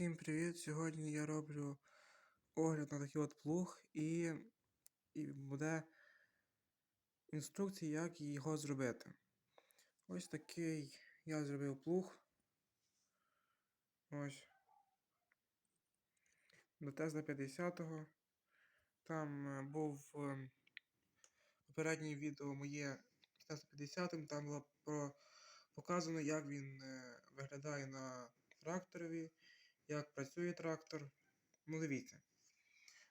Всім привіт! Сьогодні я роблю огляд на такий от плуг і, і буде інструкція, як його зробити. Ось такий я зробив плуг. Ось. До Тесла 50-го. Там е, був е, попереднє відео моє з Тесла 50 там було про, показано, як він е, виглядає на тракторові як працює трактор. Ну, дивіться.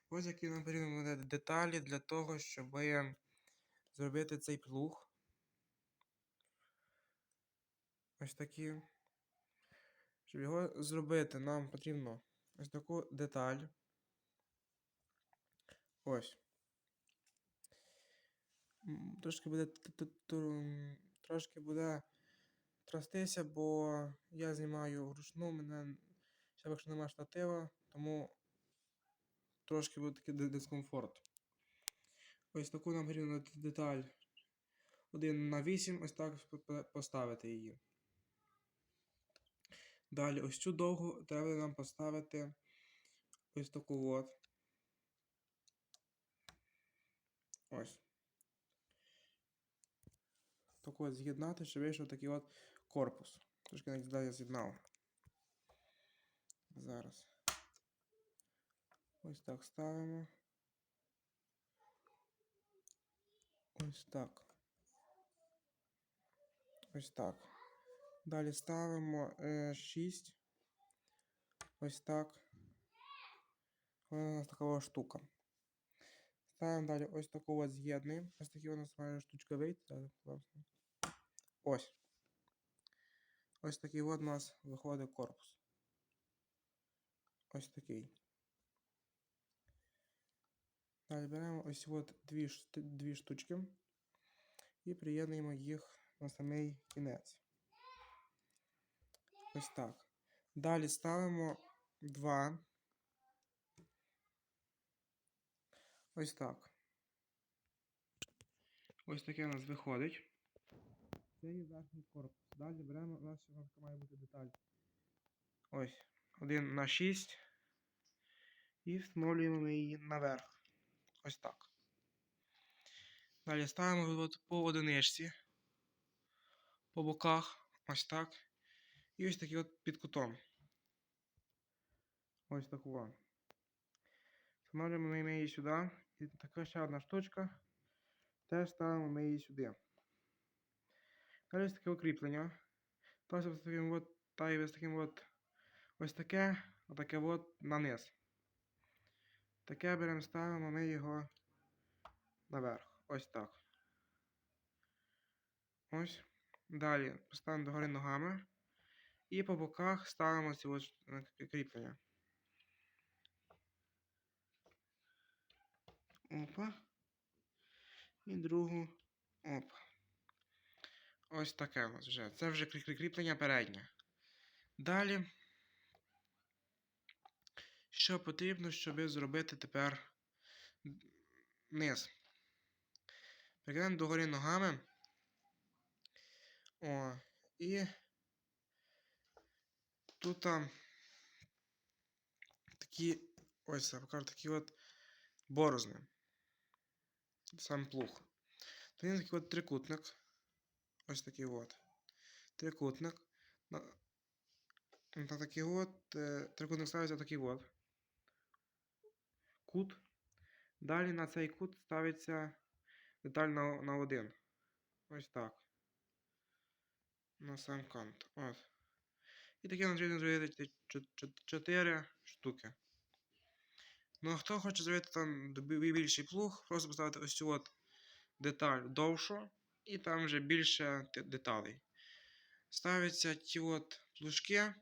Ось які нам потрібні деталі для того, щоб зробити цей плуг. Ось такі. Щоб його зробити, нам потрібно ось таку деталь. Ось. Трошки буде трошки буде трястися, бо я знімаю вручну, мене ще якщо немає штатива, тому трошки буде такий дискомфорт. Ось таку нам потрібно деталь 1 на 8, ось так поставити її. Далі, ось цю довгу треба нам поставити ось таку от. Ось. Таку от з'єднати, щоб вийшов такий от корпус. Трошки навіть я з'єднав. Зараз. Ось так ставимо. Ось так. Ось так. Далі ставимо е, 6. Ось так. Ось у нас така штука. Ставимо далі ось таку от з'єднуємо. Ось такий у нас має штучка вийти. Ось. Ось такий от у нас виходить корпус. Ось такий. Далі беремо ось от дві, дві штучки і приєднуємо їх на самий кінець. Ось так. Далі ставимо два. Ось так. Ось таке у нас виходить. Це є верхній корпус. Далі беремо, у нас має бути деталь. Ось. Один на 6. І встановлюємо її наверх. Ось так. Далі ставимо по одиничці. По боках. Ось так. І ось такий от під кутом. Ось таку. Встановлюємо ми її сюди. І така ще одна штучка. Теж ставимо ми її сюди. Далі ось таке укріплення. Ось ось таким от, та й ось таким от, ось таке, отаке от на. Таке беремо, ставимо ми його наверх. Ось так. Ось. Далі ставимо догори ногами. І по боках ставимо ці ось е, кріплення. Опа. І другу. Опа. Ось таке нас вже. Це вже крі- крі- кріплення переднє. Далі. Що потрібно, щоб зробити тепер низ? Прикладемо догори ногами. О, і тут там такі, ось я покажу, такі от борозни. Сам плуг. То він такий от трикутник. Ось такий от. Трикутник. На, такий от е, трикутник ставиться такий от. Кут. Далі на цей кут ставиться деталь на, на один. Ось так. На сам кант. От. І таке потрібно зробити 4 штуки. Ну а хто хоче зробити там більший плуг, просто поставити ось цю от деталь довшу, і там вже більше деталей. Ставляться ті от плужки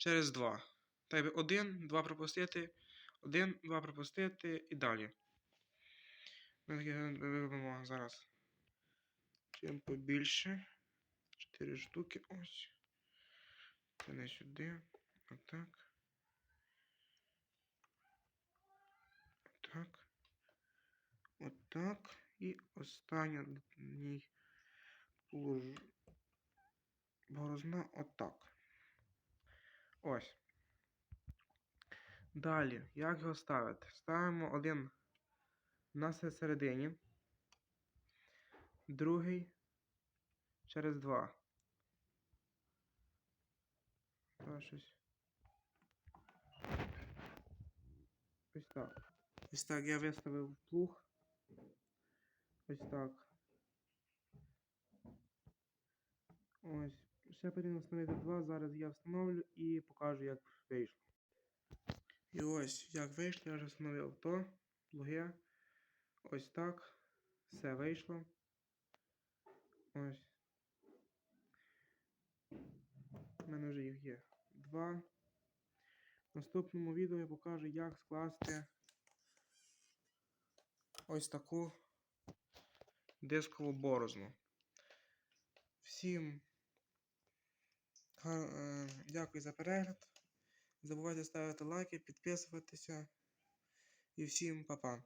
через два. Так би один, два пропустити, один, два пропустити і далі. Ми таке робимо зараз. Чим побільше. Чотири штуки. Ось. Це не сюди. Отак. Отак. Отак. І останній плуж... борозна отак. Ось. Далі, як його ставити? Ставимо один на се- середині, другий через два. Та щось. Ось так. Ось так я виставив плуг. Ось так. Ось. Ще потрібно встановити два. Зараз я встановлю і покажу, як вийшло. І ось, як вийшло, я вже встановив то, плуги. Ось так. Все вийшло. Ось. У мене вже їх є два. В наступному відео я покажу, як скласти ось таку дискову борозну. Всім е, дякую за перегляд. Не забувайте ставити лайки, підписуватися. І всім па-па.